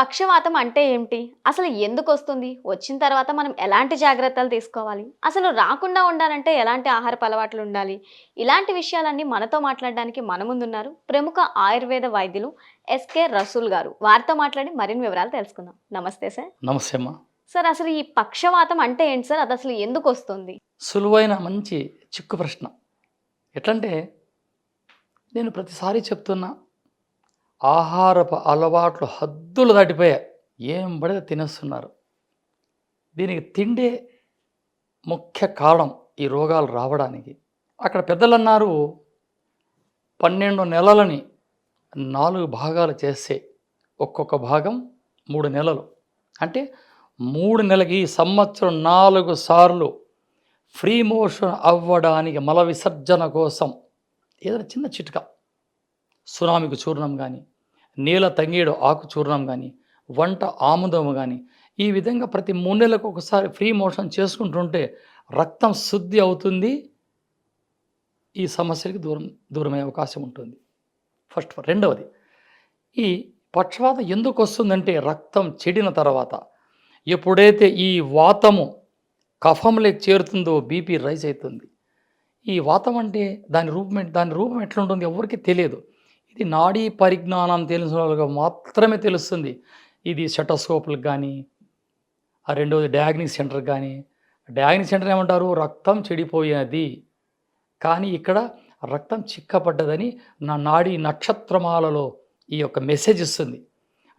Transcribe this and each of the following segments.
పక్షవాతం అంటే ఏమిటి? అసలు ఎందుకు వస్తుంది వచ్చిన తర్వాత మనం ఎలాంటి జాగ్రత్తలు తీసుకోవాలి? అసలు రాకుండా ఉండాలంటే ఎలాంటి ఆహారపు అలవాట్లు ఉండాలి? ఇలాంటి విషయాలన్నీ మనతో మాట్లాడడానికి మన ముందున్నారు ప్రముఖ ఆయుర్వేద వైద్యులు ఎస్కే రసూల్ గారు. వారితో మాట్లాడి మరిన్ని వివరాలు తెలుసుకుందాం. నమస్తే సార్. నమస్తే అమ్మ. సార్ అసలు ఈ పక్షవాతం అంటే ఏంటి సార్? అది అసలు ఎందుకు వస్తుంది సులువైన మంచి చిక్కు ప్రశ్న. ఎట్లంటే నేను ప్రతిసారి చెప్తున్నా ఆహారపు అలవాట్లు హద్దులు దాటిపోయాయి. ఏం పడితే తినేస్తున్నారు. దీనికి తిండే ముఖ్య కారణం ఈ రోగాలు రావడానికి. అక్కడ పెద్దలు అన్నారు పన్నెండు నెలలని నాలుగు భాగాలు చేస్తే ఒక్కొక్క భాగం మూడు నెలలు. అంటే మూడు నెలలకి ఈ సంవత్సరం నాలుగు సార్లు ఫ్రీ మోషన్ అవ్వడానికి మల విసర్జన కోసం ఏదైనా చిన్న చిట్కా సునామికి చూర్ణం కానీ నీల తంగేడు ఆకు చూర్ణం కానీ వంట ఆముదము కానీ ఈ విధంగా ప్రతి మూడు నెలలకు ఒకసారి ఫ్రీ మోషన్ చేసుకుంటుంటే రక్తం శుద్ధి అవుతుంది. ఈ సమస్యకి దూరం దూరమయ్యే అవకాశం ఉంటుంది. ఫస్ట్ రెండవది ఈ పక్షవాతం ఎందుకు వస్తుందంటే రక్తం చెడిన తర్వాత ఎప్పుడైతే ఈ వాతము కఫంలోకి చేరుతుందో బీపీ రైజ్ అవుతుంది. ఈ వాతం అంటే దాని రూపం దాని రూపం ఎట్లుంటుంది ఎవరికి తెలియదు. ఇది నాడీ పరిజ్ఞానం తెలిసిన వాళ్ళకి మాత్రమే తెలుస్తుంది. ఇది షటోస్కోప్లకు కానీ ఆ రెండవది డయాగ్నిక్ సెంటర్ కానీ. డయాగ్నిక్ సెంటర్ ఏమంటారు? రక్తం చెడిపోయినది. కానీ ఇక్కడ రక్తం చిక్కపడ్డదని నా నాడీ నక్షత్రమాలలో ఈ యొక్క మెసేజ్ ఇస్తుంది.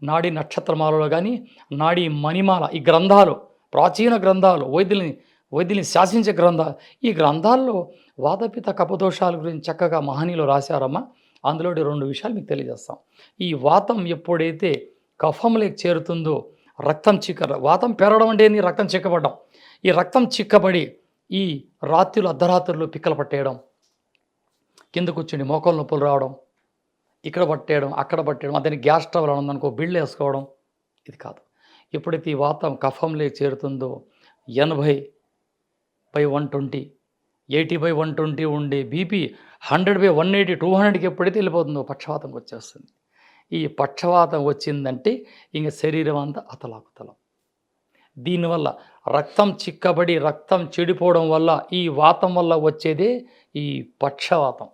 నాడీ నక్షత్రమాలలో కానీ నాడీ మణిమాల ఈ గ్రంథాలు ప్రాచీన గ్రంథాలు వైద్యుల్ని వైద్యుల్ని శాసించే గ్రంథాలు ఈ గ్రంథాల్లో వాదపిత కపదోషాల గురించి చక్కగా మహనీయులు రాశారమ్మా. అందులో రెండు విషయాలు మీకు తెలియజేస్తాం. ఈ వాతం ఎప్పుడైతే కఫంలోకి చేరుతుందో రక్తం చిక్క వాతం పెరగడం అంటే ఏంది? రక్తం చిక్కబడడం. ఈ రక్తం చిక్కబడి ఈ రాత్రులు అర్ధరాత్రులు పిక్కలు పట్టేయడం కింద కూర్చుని మోకాలు నొప్పులు రావడం ఇక్కడ పట్టేయడం అక్కడ పట్టేయడం అతని గ్యాస్ ట్రబుల్ ఉందనుకో బిళ్ళు వేసుకోవడం ఇది కాదు. ఎప్పుడైతే ఈ వాతం కఫంలో చేరుతుందో ఎనభై by one twenty eighty by one twenty ఉండే BP hundred by one eighty two హండ్రెడ్కి ఎప్పుడైతే వెళ్ళిపోతుందో పక్షవాతం వచ్చేస్తుంది. ఈ పక్షవాతం వచ్చిందంటే ఇంక శరీరం అంతా అతలాకుతలం. దీనివల్ల రక్తం చిక్కబడి రక్తం చెడిపోవడం వల్ల ఈ వాతం వల్ల వచ్చేదే ఈ పక్షవాతం.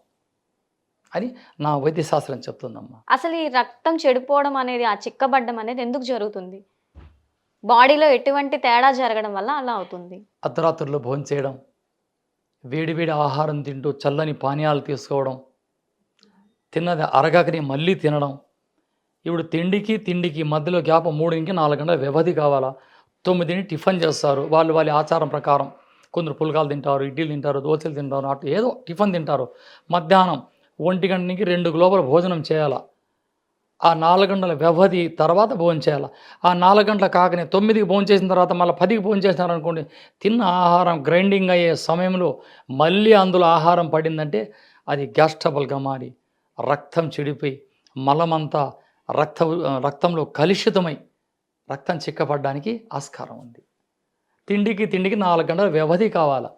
అని నా వైద్యశాస్త్రం చెప్తుందమ్మా. అసలు ఈ రక్తం చెడిపోవడం అనేది ఆ చిక్కబడ్డం అనేది ఎందుకు జరుగుతుంది? బాడీలో ఎటువంటి తేడా జరగడం వల్ల అలా అవుతుంది? అర్ధరాత్రుల్లో భోజనం చేయడం వేడివేడి ఆహారం తింటూ చల్లని పానీయాలు తీసుకోవడం తిన్నది అరగకని మళ్ళీ తినడం. ఇప్పుడు తిండికి తిండికి మధ్యలో గ్యాప్ మూడు ఇంకి నాలుగు గంటల వ్యవధి కావాలా? తొమ్మిదిని టిఫిన్ చేస్తారు. వాళ్ళు వాళ్ళ ఆచారం ప్రకారం కొందరు పుల్కాలు తింటారు ఇడ్లీలు తింటారు దోశలు తింటారు అటు ఏదో టిఫిన్ తింటారు. మధ్యాహ్నం ఒంటి గంట నుంచి రెండు లోపల భోజనం చేయాలా? ఆ నాలుగు గంటల వ్యవధి తర్వాత భోంచేయాలి ఆ నాలుగు గంటల కాకనే తొమ్మిదికి భోంచేసిన తర్వాత మళ్ళీ పదికి భోంచేసినారనుకోండి తిన్న ఆహారం గ్రైండింగ్ అయ్యే సమయంలో మళ్ళీ అందులో ఆహారం పడిందంటే అది గ్యాస్ ట్రబుల్గా మారి రక్తం చెడిపోయి మలమంతా రక్త రక్తంలో కలుషితమై రక్తం చిక్కపడడానికి ఆస్కారం ఉంది. తిండికి తిండికి నాలుగు గంటల వ్యవధి కావాలా?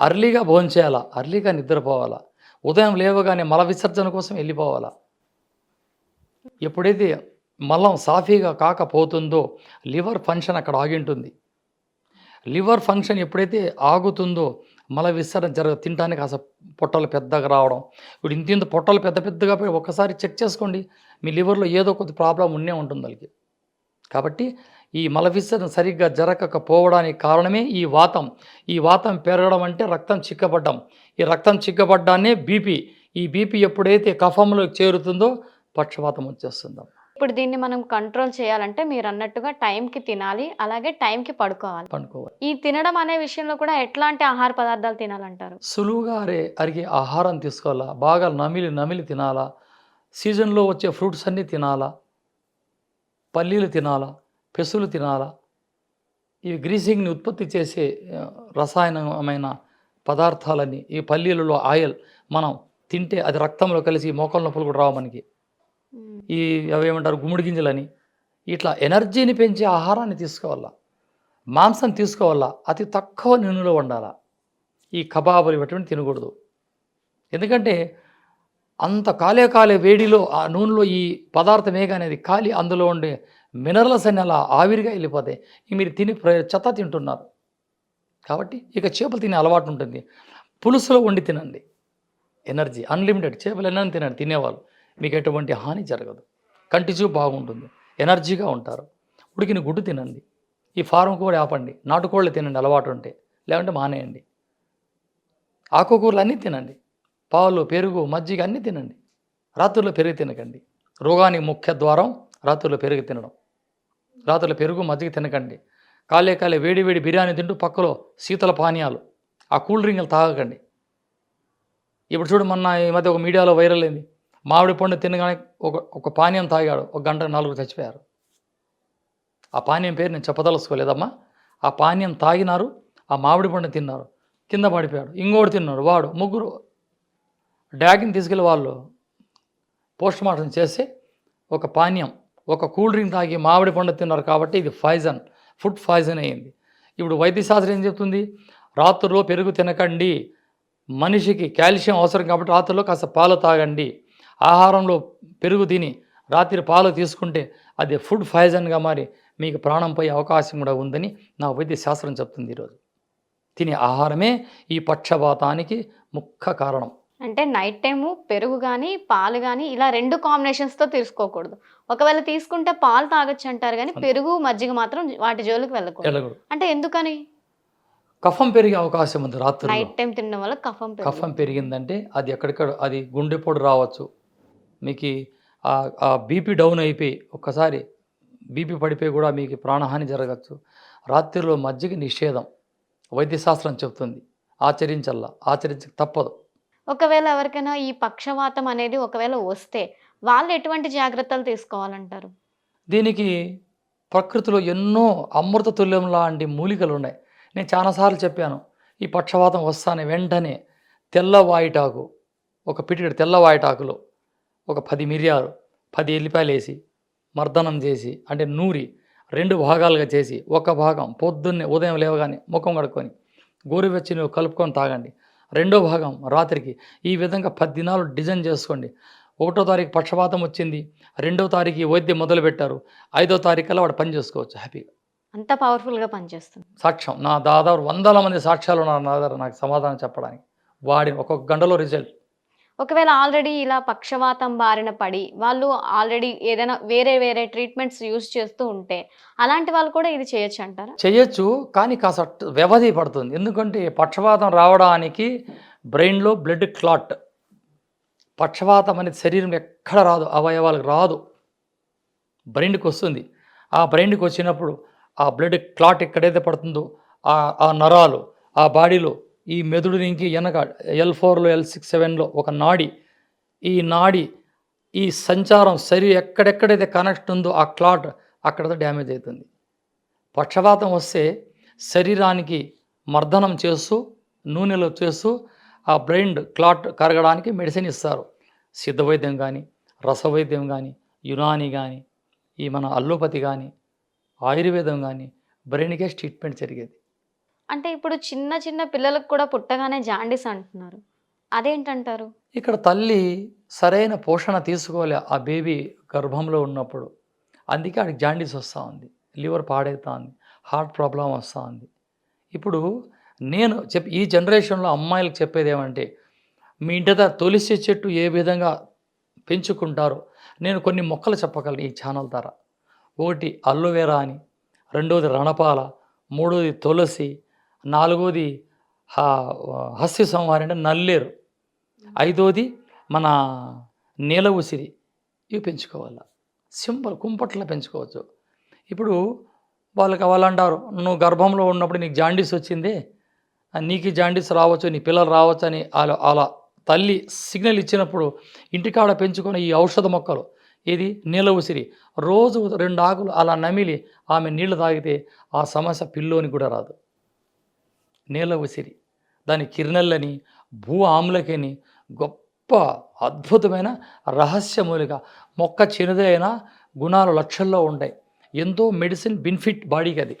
అర్లీగా భోంచేయాలా అర్లీగా నిద్రపోవాలా? ఉదయం లేవగానే మల విసర్జన కోసం వెళ్ళిపోవాలా? ఎప్పుడైతే మలం సాఫీగా కాకపోతుందో లివర్ ఫంక్షన్ అక్కడ ఆగి ఉంటుంది లివర్ ఫంక్షన్ ఎప్పుడైతే ఆగుతుందో మల విసరణ జరగ తినడానికి అసలు పొట్టలు పెద్దగా రావడం. ఇప్పుడు ఇంత ఇంత పొట్టలు పెద్ద పెద్దగా పోయి ఒక్కసారి చెక్ చేసుకోండి మీ లివర్లో ఏదో కొద్ది ప్రాబ్లం ఉండే ఉంటుంది వాళ్ళకి. కాబట్టి ఈ మల విసరణ సరిగ్గా జరగకపోవడానికి కారణమే ఈ వాతం. ఈ వాతం పెరగడం అంటే రక్తం చిక్కబడ్డం. ఈ రక్తం చిక్కబడ్డానే బీపీ. ఈ బీపీ ఎప్పుడైతే కఫంలోకి చేరుతుందో పక్షవాతం వచ్చేస్తుందో ఇప్పుడు దీన్ని మనం కంట్రోల్ చేయాలంటే మీరు అన్నట్టుగా టైంకి తినాలి అలాగే టైంకి పడుకోవాలి. పండుకోవాలి. ఈ తినడం అనే విషయంలో కూడా ఎట్లాంటి ఆహార పదార్థాలు తినాలంటారు? సులువుగా అరే అరిగే ఆహారం తీసుకోవాలా? బాగా నమిలి నమిలి తినాలా? సీజన్లో వచ్చే ఫ్రూట్స్ అన్నీ తినాలా? పల్లీలు తినాలా? పెసులు తినాలా? ఇవి గ్రీసింగ్ని ఉత్పత్తి చేసే రసాయనమైన పదార్థాలన్నీ ఈ పల్లీలలో ఆయిల్ మనం తింటే అది రక్తంలో కలిసి మోకాళ్ళ నొప్పులు కూడా రావు మనకి. ఈ అవేమంటారు గుమ్మడి గింజలని ఇట్లా ఎనర్జీని పెంచే ఆహారాన్ని తీసుకోవాలా? మాంసం తీసుకోవాలా? అతి తక్కువ నూనెలో వండాలా? ఈ కబాబులు ఇటువంటి తినకూడదు. ఎందుకంటే అంత కాలే కాలే వేడిలో ఆ నూనెలో ఈ పదార్థం వేగనేది కాలి అందులో ఉండే మినరల్స్ అన్ని అలా ఆవిరిగా వెళ్ళిపోతాయి మీరు తిని ప్ర- చెత్త తింటున్నారు. కాబట్టి ఇక చేపలు తినే అలవాటు ఉంటుంది. పులుసులో వండి తినండి. ఎనర్జీ అన్లిమిటెడ్ చేపలు ఎన్నని తినండి తినేవాళ్ళు. మీకు ఎటువంటి హాని జరగదు. కంటి బాగుంటుంది. ఎనర్జీగా ఉంటారు. ఉడికిన గుడ్డు తినండి. ఈ ఫారం కూడా ఆపండి. నాటుకోళ్ళు తినండి అలవాటు ఉంటే లేకుంటే మానేయండి. ఆకుకూరలు అన్నీ తినండి. పాలు పెరుగు మజ్జిగ అన్నీ తినండి. రాత్రుల్లో పెరుగు తినకండి. రోగానికి ముఖ్య ద్వారం రాత్రుల్లో పెరుగు తినడం. రాత్రుల్లో పెరుగు మజ్జిగ తినకండి. కాలే కాలే వేడి వేడి బిర్యానీ తింటూ పక్కలో శీతల పానీయాలు. ఆ కూల్ డ్రింకులు తాగకండి. ఇప్పుడు చూడు మొన్న ఈ మధ్య ఒక మీడియాలో వైరల్ అయింది. మామిడి పండు తినగానే ఒక ఒక పానీయం తాగాడు. ఒక గంట నలుగురు చచ్చిపోయారు. ఆ పానీయం పేరు నేను చెప్పదలుచుకోలేదమ్మా. ఆ పానీయం తాగినారు ఆ మామిడి పండు తిన్నారు. కింద పడిపోయాడు. ఇంకోటి తిన్నాడు వాడు ముగ్గురు. డ్యాగ్ని తీసుకెళ్ళి వాళ్ళు పోస్ట్ మార్టం చేసి ఒక పానీయం ఒక కూల్ డ్రింక్ తాగి మామిడి పండు తిన్నారు కాబట్టి ఇది పాయిజన్ ఫుడ్ ఫాయిజన్ అయింది. ఇప్పుడు వైద్యశాస్త్రం ఏం చెప్తుంది? రాత్రుల్లో పెరుగు తినకండి. మనిషికి కాల్షియం అవసరం కాబట్టి రాత్రిలో కాస్త పాలు తాగండి. ఆహారంలో పెరుగు తిని రాత్రి పాలు తీసుకుంటే అది ఫుడ్ ఫాయిజన్గా మారి మీకు ప్రాణం పోయే అవకాశం కూడా ఉందని నా వైద్య శాస్త్రం చెప్తుంది ఈరోజు. తినే ఆహారమే ఈ పక్షపాతానికి ముఖ్య కారణం. అంటే నైట్ టైము పెరుగు కానీ పాలు కానీ ఇలా రెండు కాంబినేషన్స్తో తీసుకోకూడదు. ఒకవేళ తీసుకుంటే పాలు తాగొచ్చు అంటారు కానీ పెరుగు మజ్జిగ మాత్రం వాటి జోలికి వెళ్ళకూడదు. అంటే ఎందుకని? కఫం పెరిగే అవకాశం ఉంది రాత్రుల్లో. నైట్ టైం తినడం వల్ల కఫం. కఫం పెరిగిందంటే అది ఎక్కడిక్కడ అది గుండెపోటు రావచ్చు. మీకు ఆ- బీపీ డౌన్ అయిపోయి ఒక్కసారి బీపీ పడిపోయి కూడా మీకు ప్రాణహాని జరగచ్చు. రాత్రిలో మజ్జిగ నిషేధం. వైద్యశాస్త్రం చెప్తుంది ఆచరించల్లా. ఆచరించక తప్పదు. ఒకవేళ ఎవరికైనా ఈ పక్షవాతం అనేది ఒకవేళ వస్తే వాళ్ళు ఎటువంటి జాగ్రత్తలు తీసుకోవాలంటారు? దీనికి ప్రకృతిలో ఎన్నో అమృత తుల్యం లాంటి మూలికలు ఉన్నాయి నేను చాలాసార్లు చెప్పాను. ఈ పక్షవాతం వస్తానే వెంటనే తెల్ల వాయిటాకు ఒక పిటికెడు తెల్ల వాయిటాకులో ఒక పది మిరియాలు పది ఎల్లిపాయలు వేసి మర్దనం చేసి అంటే నూరి రెండు భాగాలుగా చేసి ఒక భాగం పొద్దున్నే ఉదయం లేవగానే ముఖం కడుక్కొని గోరువెచ్చని కలుపుకొని తాగండి. రెండో భాగం రాత్రికి ఈ విధంగా పది దినాలు డిజైన్ చేసుకోండి. ఒకటో తారీఖు పక్షపాతం వచ్చింది రెండో తారీఖు వైద్యం మొదలుపెట్టారు ఐదో తారీఖులో వాడు పని చేసుకోవచ్చు హ్యాపీగా. అంత పవర్ఫుల్గా పనిచేస్తుంది సాక్ష్యం. నా దాదాపు వందల మంది సాక్ష్యాలు ఉన్నారు నా దగ్గర నాకు సమాధానం చెప్పడానికి. వాడి ఒక్కొక్క గంటలో రిజల్ట్. ఒకవేళ ఆల్రెడీ ఇలా పక్షవాతం బారిన పడి వాళ్ళు ఆల్రెడీ ఏదైనా వేరే వేరే ట్రీట్మెంట్స్ యూజ్ చేస్తూ ఉంటే అలాంటి వాళ్ళు కూడా ఇది చేయొచ్చు అంటారా? చేయొచ్చు కానీ కాస్త వ్యవధి పడుతుంది. ఎందుకంటే పక్షవాతం రావడానికి బ్రెయిన్లో బ్లడ్ క్లాట్. పక్షవాతం అనేది శరీరం ఎక్కడ రాదు అవయవాలకు రాదు. బ్రెయిన్కి వస్తుంది. ఆ బ్రెయిన్కి వచ్చినప్పుడు ఆ బ్లడ్ క్లాట్ ఎక్కడైతే పడుతుందో ఆ ఆ నరాలు ఆ బాడీలో ఈ మెదుడు నుంచి వెనక ఎల్ ఫోర్లో ఎల్ సిక్స్ సెవెన్లో ఒక నాడి. ఈ నాడి ఈ సంచారం శరీరం ఎక్కడెక్కడైతే కనెక్ట్ ఉందో ఆ క్లాట్ అక్కడ డ్యామేజ్ అవుతుంది. పక్షపాతం వస్తే శరీరానికి మర్దనం చేస్తూ నూనెలో చేస్తూ ఆ బ్రెయిన్ క్లాట్ కరగడానికి మెడిసిన్ ఇస్తారు. సిద్ధవైద్యం కానీ రసవైద్యం కానీ యునాని కానీ ఈ మన అల్లోపతి కానీ ఆయుర్వేదం కానీ బ్రెయిన్కే ట్రీట్మెంట్ జరిగేది. అంటే ఇప్పుడు చిన్న చిన్న పిల్లలకు కూడా పుట్టగానే జాండీస్ అంటున్నారు. అదేంటంటారు? ఇక్కడ తల్లి సరైన పోషణ తీసుకోవాలి ఆ బేబీ గర్భంలో ఉన్నప్పుడు. అందుకే ఆడికి జాండీస్ వస్తూ ఉంది. లివర్ పాడవుతా ఉంది. హార్ట్ ప్రాబ్లం వస్తూ ఉంది. ఇప్పుడు నేను చెప్ ఈ జనరేషన్లో అమ్మాయిలకు చెప్పేది ఏమంటే మీ ఇంటి దగ్గర తులసి చెట్టు ఏ విధంగా పెంచుకుంటారో నేను కొన్ని మొక్కలు చెప్పగలను ఈ ఛానల్ ద్వారా. ఒకటి అల్లువేరా అని రెండోది రణపాల మూడోది తులసి నాలుగోది హస్య సంహారి అంటే నల్లేరు. ఐదోది మన నీల ఉసిరి. ఇవి పెంచుకోవాలి. సింపుల్ కుంపట్లో పెంచుకోవచ్చు. ఇప్పుడు వాళ్ళకి వాళ్ళు అంటారు నువ్వు గర్భంలో ఉన్నప్పుడు నీకు జాండీస్ వచ్చింది నీకు జాండీస్ రావచ్చు నీ పిల్లలు రావచ్చు అని అలా అలా తల్లి సిగ్నల్ ఇచ్చినప్పుడు ఇంటికాడ పెంచుకున్న ఈ ఔషధ మొక్కలు ఇది నీళ్ళ ఉసిరి. రోజు రెండు ఆకులు అలా నమిలి ఆమె నీళ్ళు తాగితే ఆ సమస్య పిల్లోని కూడా రాదు. నేల ఉసిరి దాని కిరణలని భూ ఆమ్లకని గొప్ప అద్భుతమైన రహస్యములుగా మొక్క చిన్నదైన గుణాలు లక్షల్లో ఉంటాయి. ఎంతో మెడిసిన్ బెనిఫిట్ బాడీకి అది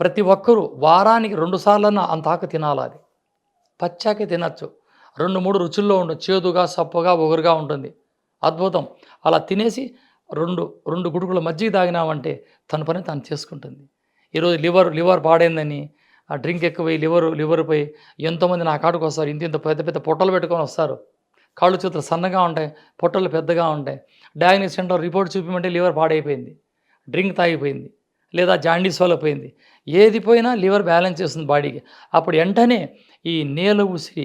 ప్రతి ఒక్కరూ వారానికి రెండు సార్లన్నా అంత ఆకు తినాలి అది. పచ్చాకే తినచ్చు. రెండు మూడు రుచుల్లో ఉంటుంది చేదుగా సప్పగా ఒగరుగా ఉంటుంది. అద్భుతం. అలా తినేసి రెండు రెండు గుడుకుల మజ్జిగ తాగినామంటే తన పని తను చేసుకుంటుంది. ఈరోజు లివర్ లివర్ పాడైందని ఆ డ్రింక్ ఎక్కువై లివర్ లివర్ పోయి ఎంతోమంది నా కాడుకు వస్తారు ఇంత ఇంత పెద్ద పెద్ద పొట్టలు పెట్టుకొని వస్తారు. కాళ్ళు చేతులు సన్నగా ఉంటాయి పొట్టలు పెద్దగా ఉంటాయి. డయాగ్నోస్ సెంటర్ రిపోర్ట్ చూపించమంటే లివర్ పాడైపోయింది డ్రింక్ తాగిపోయింది లేదా జాండీస్ వల్ల పోయింది. ఏది పోయినా లివర్ బ్యాలెన్స్ చేస్తుంది బాడీకి. అప్పుడు వెంటనే ఈ నేల ఉసిరి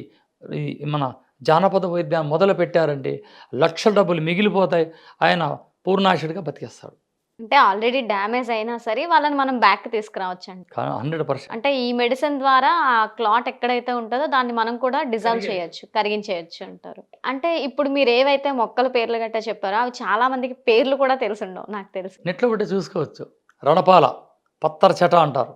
ఈ మన జానపద వైద్యాన్ని మొదలు పెట్టారంటే లక్షల డబ్బులు మిగిలిపోతాయి. ఆయన పూర్ణాశుడిగా బతికేస్తాడు. అంటే ఆల్రెడీ డ్యామేజ్ అయినా సరే వాళ్ళని మనం బ్యాక్ తీసుకురావచ్చు అండి హండ్రెడ్ పర్సెంట్. అంటే ఈ మెడిసిన్ ద్వారా ఆ క్లాట్ ఎక్కడైతే ఉంటుందో దాన్ని మనం కూడా డిజాల్వ్ చేయొచ్చు కరిగించేయచ్చు అంటారు. అంటే ఇప్పుడు మీరు ఏవైతే మొక్కల పేర్లు గట్టా చెప్పారో అవి చాలా మందికి పేర్లు కూడా తెలుసుండవు నాకు తెలుసు. నెట్లో కూడా చూసుకోవచ్చు. రణపాల పత్తర చెట అంటారు.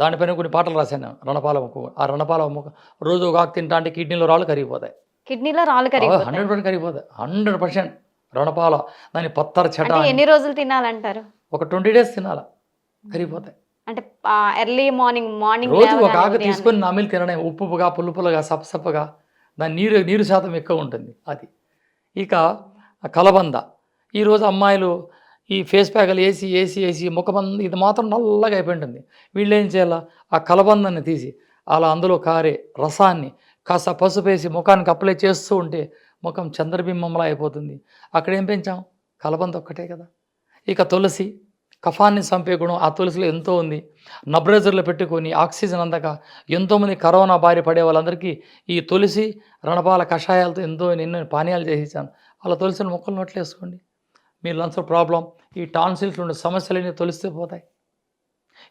దానిపైన కొన్ని పాటలు రాశాను రణపాల ముక్క ఆ రణపాల ముక్క రోజు ఒక ఆకు తింటా అంటే కిడ్నీలో రాళ్ళు కరిగిపోతాయి. కిడ్నీలో రాళ్ళు కరిగిపోతాయి. హండ్రెడ్ పర్సెంట్ కరిగిపోతాయి. Hundred percent. రణపాల దాని పత్తర చెట. ఎన్ని రోజులు తినాలంటారు? ఒక ట్వంటీ డేస్ తినాలా. కరిగిపోతాయి. అంటే ఎర్లీ మార్నింగ్ మార్నింగ్ రోజు ఒక ఆకు తీసుకొని నమిలి తినడం ఉప్పుగా పులుపులుగా సపసపగా దాని నీరు నీరు శాతం ఎక్కువ ఉంటుంది అది. ఇక కలబంద. ఈరోజు అమ్మాయిలు ఈ ఫేస్ ప్యాకులు వేసి వేసి వేసి ముఖబంద ఇది మాత్రం నల్లగా అయిపోయి ఉంటుంది వీళ్ళు ఏం చేయాలా? ఆ కలబందాన్ని తీసి అలా అందులో కారే రసాన్ని కాస్త పసుపు వేసి ముఖానికి అప్లై చేస్తూ ఉంటే ముఖం చంద్రబింబంలా అయిపోతుంది. అక్కడ ఏం పెంచాం? కలబంద ఒక్కటే కదా. ఇక తులసి కఫాన్ని చంపే గుణం ఆ తులసిలో ఎంతో ఉంది. నబ్రేజర్లో పెట్టుకొని ఆక్సిజన్ అందక ఎంతోమంది కరోనా బారి పడే వాళ్ళందరికీ ఈ తులసి రణపాల కషాయాలతో ఎంతో ఎన్నో పానీయాలు చేసేసాను. అలా తులసిని మొక్కలు నోట్లేసుకోండి మీ లంగ్స్ ప్రాబ్లం ఈ టాన్సిల్స్ ఉండే సమస్యలన్నీ తొలిస్తే పోతాయి.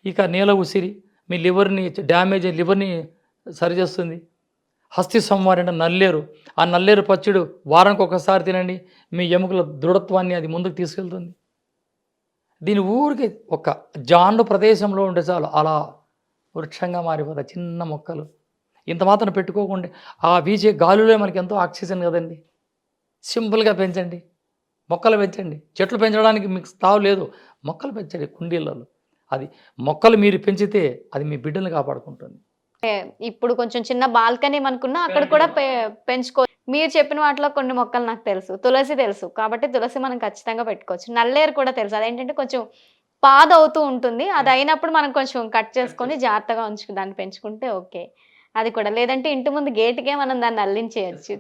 ఇక నీల ఉసిరి మీ లివర్ని డ్యామేజ్ అయిన లివర్ని సరిచేస్తుంది. హస్తి సంవారి అంటే నల్లేరు. ఆ నల్లేరు పచ్చడి వారానికి ఒకసారి తినండి. మీ ఎముకల దృఢత్వాన్ని అది ముందుకు తీసుకెళ్తుంది. దీని ఊరికి ఒక జాండు ప్రదేశంలో ఉంటే చాలు అలా వృక్షంగా మారిపోతాయి చిన్న మొక్కలు. ఇంత మాత్రం పెట్టుకోకుండా ఆ వీచే గాలిలో మనకి ఎంతో ఆక్సిజన్ కదండి. సింపుల్గా పెంచండి. మొక్కలు పెంచండి. చెట్లు పెంచడానికి మీకు స్థావు లేదు. మొక్కలు పెంచండి కుండీలలో. అది మొక్కలు మీరు పెంచితే అది మీ బిడ్డను కాపాడుకుంటుంది. ఇప్పుడు కొంచెం చిన్న బాల్కనీ అనుకున్నా అక్కడ కూడా పెంచుకో మీరు చెప్పిన వాటిలో కొన్ని మొక్కలు నాకు తెలుసు. తులసి తెలుసు. కాబట్టి తులసి మనం ఖచ్చితంగా పెట్టుకోవచ్చు. నల్లేరు కూడా తెలుసు. అదేంటంటే కొంచెం పాద అవుతూ ఉంటుంది. అది అయినప్పుడు మనం కొంచెం కట్ చేసుకొని జాగ్రత్తగా ఉంచు దాన్ని పెంచుకుంటే ఓకే. అది కూడా. లేదంటే ఇంటి ముందు గేటుకే మనం దాన్ని అల్లించేయచ్చు.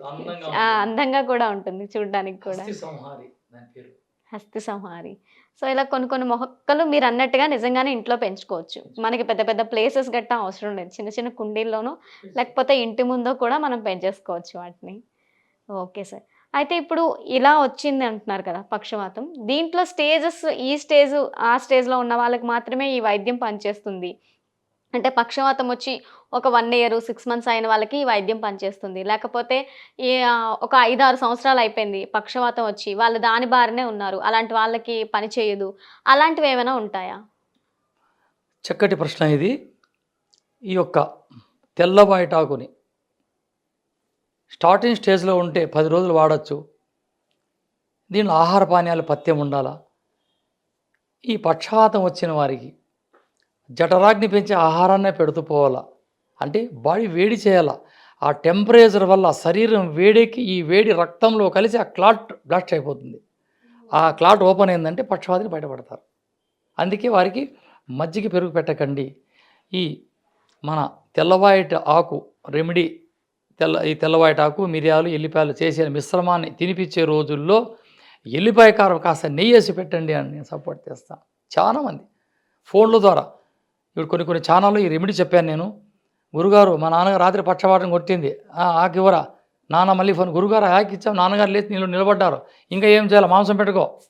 అందంగా కూడా ఉంటుంది చూడడానికి కూడా. హస్తి సంహారి. సో ఇలా కొన్ని కొన్ని మొక్కలు మీరు అన్నట్టుగా నిజంగానే ఇంట్లో పెంచుకోవచ్చు. మనకి పెద్ద పెద్ద ప్లేసెస్ గట్టా అవసరం లేదు చిన్న చిన్న కుండీల్లోనూ లేకపోతే ఇంటి ముందో కూడా మనం పెంచేసుకోవచ్చు వాటిని. Okay sir. అయితే ఇప్పుడు ఇలా వచ్చింది అంటున్నారు కదా పక్షవాతం. దీంట్లో స్టేజెస్ ఈ స్టేజ్ ఆ స్టేజ్లో ఉన్న వాళ్ళకి మాత్రమే ఈ వైద్యం పనిచేస్తుంది. అంటే పక్షవాతం వచ్చి ఒక వన్ ఇయర్ సిక్స్ మంత్స్ అయిన వాళ్ళకి ఈ వైద్యం పనిచేస్తుంది. లేకపోతే ఈ ఒక ఐదారు సంవత్సరాలు అయిపోయింది పక్షవాతం వచ్చి వాళ్ళు దాని బారినే ఉన్నారు. అలాంటి వాళ్ళకి పని చేయదు. అలాంటివి ఏమైనా ఉంటాయా? చక్కటి ప్రశ్న ఇది. ఈ యొక్క తెల్లబాయిటాకుని స్టార్టింగ్ స్టేజ్లో ఉంటే పది రోజులు వాడచ్చు. దీనిలో ఆహార పానీయాలు పథ్యం ఉండాలా? ఈ పక్షవాతం వచ్చిన వారికి జఠరాగ్ని పెంచే ఆహారాన్నే పెడుతూ పోవాలా. అంటే బాడీ వేడి చేయాలా. ఆ టెంపరేచర్ వల్ల శరీరం వేడికి ఈ వేడి రక్తంలో కలిసి ఆ క్లాట్ బ్లాస్ట్ అయిపోతుంది. ఆ క్లాట్ ఓపెన్ అయిందంటే పక్షవాతిని బయటపడతారు. అందుకే వారికి మజ్జిగ పెరుగు పెట్టకండి. ఈ మన తెల్లవాయిట ఆకు రెమెడీ తెల్ల ఈ తెల్లవాయిట ఆకు మిరియాలు ఎల్లిపాయలు చేసిన మిశ్రమాన్ని తినిపించే రోజుల్లో ఎల్లిపాయ కారం కాస్త నెయ్యి వేసి పెట్టండి అని నేను సపోర్ట్ చేస్తాను చాలామంది ఫోన్ల ద్వారా ఇప్పుడు కొన్ని కొన్ని ఛానల్లో ఈ రెమెడీ చెప్పాను నేను. గురుగారు మా నాన్నగారు రాత్రి పక్షవాతం కొట్టింది. "ఆ, నాన్న మళ్ళీ ఫోన్ గురుగారు ఆకి ఇచ్చాం నాన్నగారు లేచి నీళ్ళు నిలబడ్డారు. ఇంకా ఏం చేయాలి? మాంసం పెట్టుకో.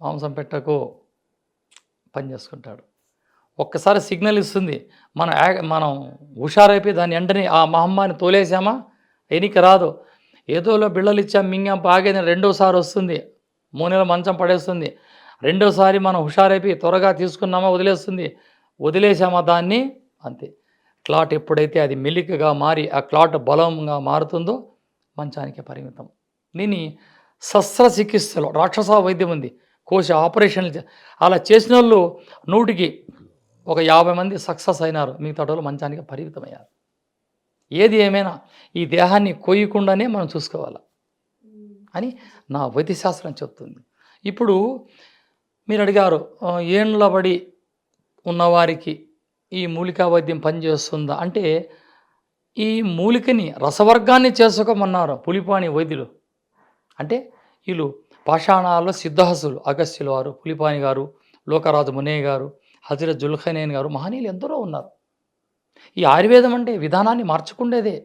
మాంసం పెట్టకు. పని చేసుకుంటాడు. ఒక్కసారి సిగ్నల్ ఇస్తుంది. మనం మనం హుషారైపోయి దాన్ని వెంటనే ఆ మహమ్మారిని తోలేసామా? ఎనికి రాదు. ఏదోలో బిళ్ళలు ఇచ్చాం మింగాం పాగేది రెండోసారి వస్తుంది. మూడు నెలల మంచం పడేస్తుంది. రెండోసారి మనం హుషారైపోయి త్వరగా తీసుకున్నామా వదిలేస్తుంది? వదిలేసామా దాన్ని? అంతే. క్లాట్ ఎప్పుడైతే అది మెలికగా మారి ఆ క్లాట్ బలంగా మారుతుందో మంచానికి పరిమితం. దీని శస్త్రచికిత్సలో రాక్షస వైద్యం ఉంది కోశ ఆపరేషన్లు అలా చేసిన వాళ్ళు నూటికి ఒక యాభై మంది సక్సెస్ అయినారు మిగతా వాళ్ళు మంచానికి పరిమితమయ్యారు. ఏది ఏమైనా ఈ దేహాన్ని కొయ్యకుండానే మనం చూసుకోవాలి? అని నా వైద్యశాస్త్రం చెప్తుంది. ఇప్పుడు మీరు అడిగారు ఏండ్లబడి ఉన్నవారికి ఈ మూలికా వైద్యం పనిచేస్తుందా? అంటే ఈ మూలికని రసవర్గాన్ని చేసుకోమన్నారు పులిపాణి వైద్యులు. అంటే వీళ్ళు పాషాణాల్లో సిద్ధహసులు అగస్త్యుల వారు పులిపాని గారు లోకరాజు మునే గారు హజరత్ జుల్ఖనేన్ గారు మహనీయులు ఎందరో ఉన్నారు. ఈ ఆయుర్వేదం అంటే విధానాన్ని మార్చుకుండేదే.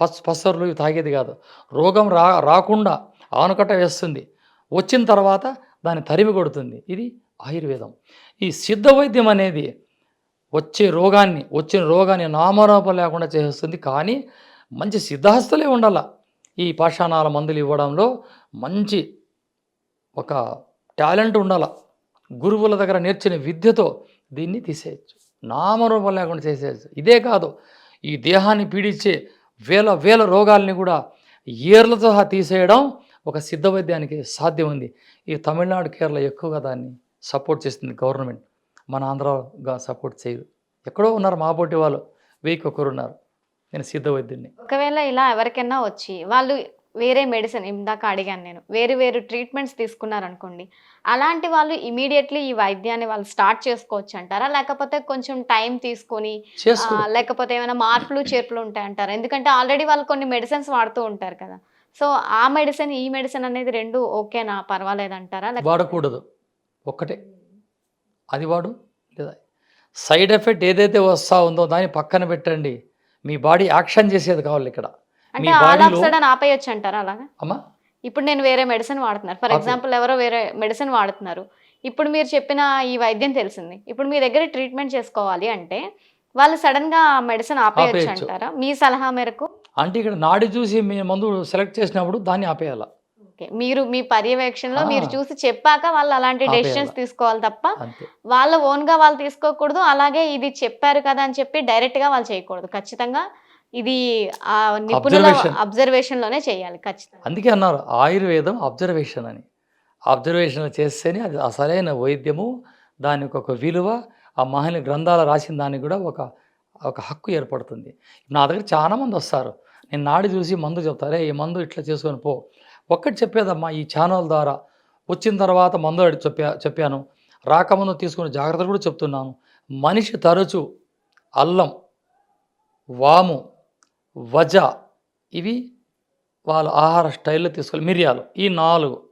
పస్ పసర్లు తాగేది కాదు. రోగం రా రాకుండా ఆనకట్ట వేస్తుంది. వచ్చిన తర్వాత దాన్ని తరిమి కొడుతుంది. ఇది ఆయుర్వేదం. ఈ సిద్ధ వైద్యం అనేది వచ్చే రోగాన్ని వచ్చిన రోగాన్ని నామరూపం లేకుండా చేస్తుంది. కానీ మంచి సిద్ధహస్తులే ఉండాల. ఈ పాషాణాల మందులు ఇవ్వడంలో మంచి ఒక టాలెంట్ ఉండాల. గురువుల దగ్గర నేర్చిన విద్యతో దీన్ని తీసేయచ్చు. నామరూపం లేకుండా చేసేయచ్చు. ఇదే కాదు ఈ దేహాన్ని పీడించే వేల వేల రోగాల్ని కూడా ఏర్లతో సహా తీసేయడం ఒక సిద్ధ వైద్యానికి సాధ్యం ఉంది. ఈ తమిళనాడు కేరళ ఎక్కువగా దాన్ని సపోర్ట్ చేస్తుంది గవర్నమెంట్. మన ఆంధ్రగా సపోర్ట్ చేయదు ఎక్కడో ఉన్నారు మా పోటీ వాళ్ళు. ఒకరు ఉన్నారు. నేను సిద్ధ వైద్యుడిని. ఒకవేళ ఇలా ఎవరికైనా వచ్చి వాళ్ళు వేరే మెడిసిన్ ఇందాక అడిగాను నేను. వేరు వేరు ట్రీట్మెంట్స్ తీసుకున్నారనుకోండి. అలాంటి వాళ్ళు ఇమీడియట్లీ ఈ వైద్యాన్ని వాళ్ళు స్టార్ట్ చేసుకోవచ్చు అంటారా? లేకపోతే కొంచెం టైం తీసుకొని లేకపోతే ఏమైనా మార్పులు చేర్పులు ఉంటాయంటారా? ఎందుకంటే ఆల్రెడీ వాళ్ళు కొన్ని మెడిసిన్స్ వాడుతూ ఉంటారు కదా. సో ఆ మెడిసిన్ ఈ మెడిసిన్ అనేది రెండు ఓకేనా? పర్వాలేదంటారా? వాడకూడదు. ఒక్కటే. అది వాడు లేదా? సైడ్ ఎఫెక్ట్ ఏదైతే వస్తా ఉందో దాన్ని పక్కన పెట్టండి. మీ బాడీ యాక్షన్ చేసేది కావాలి ఇక్కడ. అంటే మీ ఆల్ ఆఫ్ బాడీలో సడన్ ఆపేయొచ్చు అంటారా అలాగా? అమ్మా? ఇప్పుడు నేను వేరే మెడిసిన్ వాడుతున్నారు. ఫర్. ఎగ్జాంపుల్ ఎవరో వేరే మెడిసిన్ వాడుతున్నారు. ఇప్పుడు మీరు చెప్పిన ఈ వైద్యం తెలిసింది. ఇప్పుడు మీ దగ్గర ట్రీట్మెంట్ చేసుకోవాలి అంటే వాళ్ళు సడన్గా మెడిసిన్ ఆపేయచ్చు. అంటారా? మీ సలహా మేరకు? అంటే ఇక్కడ నాడి చూసి మీ మందు సెలెక్ట్ చేసినప్పుడు దాన్ని ఆపేయాల. ఓకే. మీరు మీ పర్యవేక్షణలో మీరు. చూసి చెప్పాక వాళ్ళు అలాంటి. డెసిషన్స్ తీసుకోవాలి తప్ప వాళ్ళ ఓన్గా వాళ్ళు తీసుకోకూడదు. అలాగే ఇది చెప్పారు కదా అని చెప్పి డైరెక్ట్గా వాళ్ళు చేయకూడదు. ఖచ్చితంగా ఇది ఆ నిపుణుల. అబ్జర్వేషన్లోనే చేయాలి ఖచ్చితంగా. అందుకే అన్నారు ఆయుర్వేదం అబ్జర్వేషన్ అని. అబ్జర్వేషన్ చేస్తేనే అది అసలైన వైద్యము దానికి ఒక విలువ ఆ మహిళ గ్రంథాలు రాసిన దానికి కూడా ఒక ఒక హక్కు ఏర్పడుతుంది. నా దగ్గర చాలామంది వస్తారు. నేను నాడి చూసి మందు చెప్తారే. ఈ మందు ఇట్లా చేసుకొని పో. ఒక్కటి చెప్పేదమ్మా ఈ ఛానల్ ద్వారా. వచ్చిన తర్వాత మందు చెప్పా చెప్పాను. రాకముందు తీసుకునే జాగ్రత్తలు కూడా చెప్తున్నాను. మనిషి తరచు అల్లం వాము వజ ఇవి వాళ్ళ ఆహార స్టైల్లో తీసుకోవాలి. మిరియాలు. ఈ నాలుగు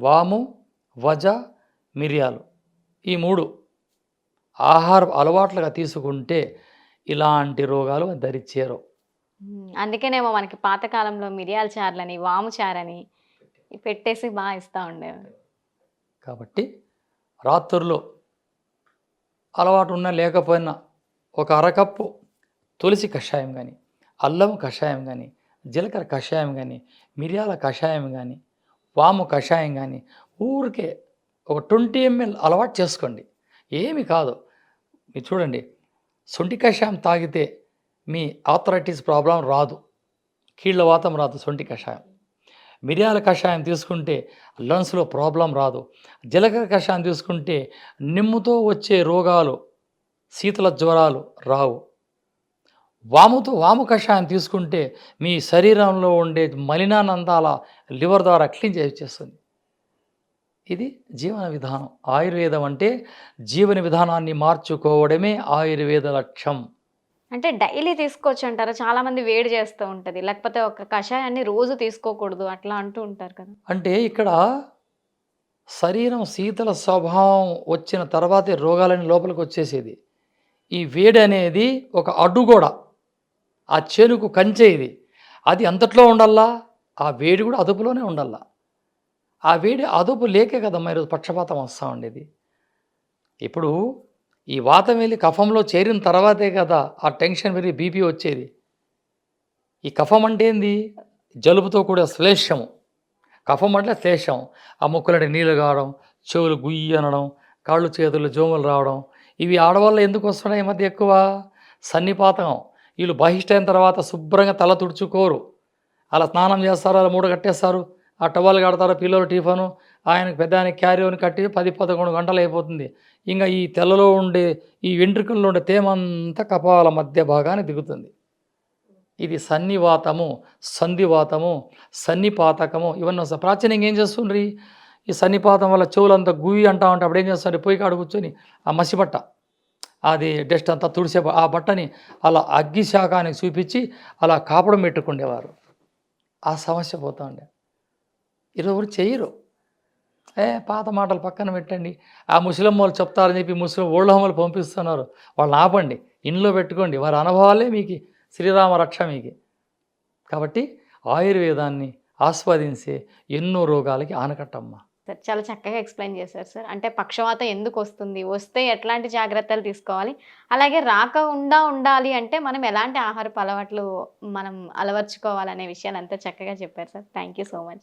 వాము వజ మిరియాలు. ఈ మూడు ఆహార అలవాట్లుగా తీసుకుంటే ఇలాంటి రోగాలు ధరిచేరు ఉమ్, అందుకేనేమో మనకి పాతకాలంలో మిరియాల చారులని వాము చారని పెట్టేసి బాగా ఇస్తా ఉండేవారు కాబట్టి రాత్రుల్లో అలవాటు ఉన్నా లేకపోయినా ఒక అరకప్పు తులసి కషాయం కానీ అల్లం కషాయం కానీ జీలకర్ర కషాయం కానీ మిరియాల కషాయం కానీ వాము కషాయం కానీ ఊరికే ఒక ట్వంటీ ఎంఎల్ అలవాటు చేసుకోండి. ఏమి కాదు. మీరు చూడండి సొంటి కషాయం తాగితే మీ ఆథరైటిస్ ప్రాబ్లం రాదు. కీళ్ళ వాతం రాదు సొంటి కషాయం మిరియాల కషాయం తీసుకుంటే లంగ్స్లో ప్రాబ్లం రాదు. జీలకర్ర కషాయం తీసుకుంటే నిమ్ముతో వచ్చే రోగాలు శీతల జ్వరాలు రావు. వాముతో వాము కషాయం తీసుకుంటే మీ శరీరంలో ఉండే మలినానందాల లివర్ ద్వారా క్లీన్ చేస్తుంది ఇది జీవన విధానం. ఆయుర్వేదం అంటే జీవన విధానాన్ని మార్చుకోవడమే ఆయుర్వేద లక్ష్యం. అంటే డైలీ తీసుకోవచ్చు అంటారా? చాలా మంది వేడి చేస్తూ ఉంటది. లేకపోతే ఒక కషాయాన్ని రోజు తీసుకోకూడదు. అట్లా అంటూ ఉంటారు కదా. అంటే ఇక్కడ శరీరం శీతల స్వభావం వచ్చిన తర్వాతే రోగాలని లోపలికి వచ్చేసేది. ఈ వేడి అనేది ఒక అడ్డుగోడ ఆ చెనుకు కంచె ఇది. అది అంతట్లో ఉండాలా? ఆ వేడి కూడా అదుపులోనే ఉండాలా? ఆ వేడి అదుపు లేకే కదమ్మా ఈరోజు పక్షపాతం వస్తూ ఉండేది. ఇప్పుడు ఈ వాతం వెళ్ళి కఫంలో చేరిన తర్వాతే కదా ఆ టెన్షన్ పెరిగి బీపీ వచ్చేది. ఈ కఫం అంటే ఏంది? జలుబుతో కూడా శ్లేషము కఫం అంటే శ్లేషం ఆ ముక్కులంటే నీళ్ళు కావడం చెవులు గుయ్యి అనడం కాళ్ళు చేతులు జోములు రావడం. ఇవి ఆడవాళ్ళు ఎందుకు వస్తున్నాయి ఈ మధ్య ఎక్కువ? సన్నిపాతం. వీళ్ళు బహిష్టైన తర్వాత శుభ్రంగా తల తుడుచుకోరు. అలా స్నానం చేస్తారు అలా మూడు కట్టేస్తారు. ఆ టవల్ కడతారు పిల్లలు టిఫను ఆయనకు పెద్ద ఆయన క్యారీని కట్టి పది పదకొండు గంటలు అయిపోతుంది. ఇంకా ఈ తెల్లలో ఉండే ఈ వెంట్రుకల్లో ఉండే తేమంతా కపాల మధ్య భాగాన్ని దిగుతుంది. ఇది సన్నివాతము సంధివాతము సన్నిపాతకము. ఇవన్నీ వస్తాయి ప్రాచీనంగా ఏం చేస్తుండ్రి? ఈ సన్నిపాతం వల్ల చెవులంతా గుయ్యి అంటా ఉంటే అప్పుడు ఏం చేస్తారు పోయి కాడ కూర్చొని ఆ మసిబట్ట అది డస్ట్ అంతా తుడిసే ఆ బట్టని అలా అగ్గి శాఖానికి చూపించి అలా కాపడం పెట్టుకుండేవారు. ఆ సమస్య పోతూ ఉండే. ఎవరు చేయరు. ఏ పాత మాటలు పక్కన పెట్టండి. ఆ ముస్లిం వాళ్ళు చెప్తారని చెప్పి ముస్లిం ఓళ్ళహమ్మలు పంపిస్తున్నారు. వాళ్ళని ఆపండి. ఇంట్లో పెట్టుకోండి. వారి అనుభవాలే మీకు. శ్రీరామ రక్ష మీకు. కాబట్టి ఆయుర్వేదాన్ని ఆస్వాదించే ఎన్నో రోగాలకి ఆనకట్టమ్మ. సార్ చాలా చక్కగా ఎక్స్ప్లెయిన్ చేశారు సార్. అంటే పక్షవాతం ఎందుకు వస్తుంది? వస్తే ఎట్లాంటి జాగ్రత్తలు తీసుకోవాలి? అలాగే రాకుండా ఉండాలి అంటే మనం ఎలాంటి ఆహారపు అలవాట్లు మనం అలవర్చుకోవాలనే విషయాలు అంతా చక్కగా చెప్పారు sir. Thank you so much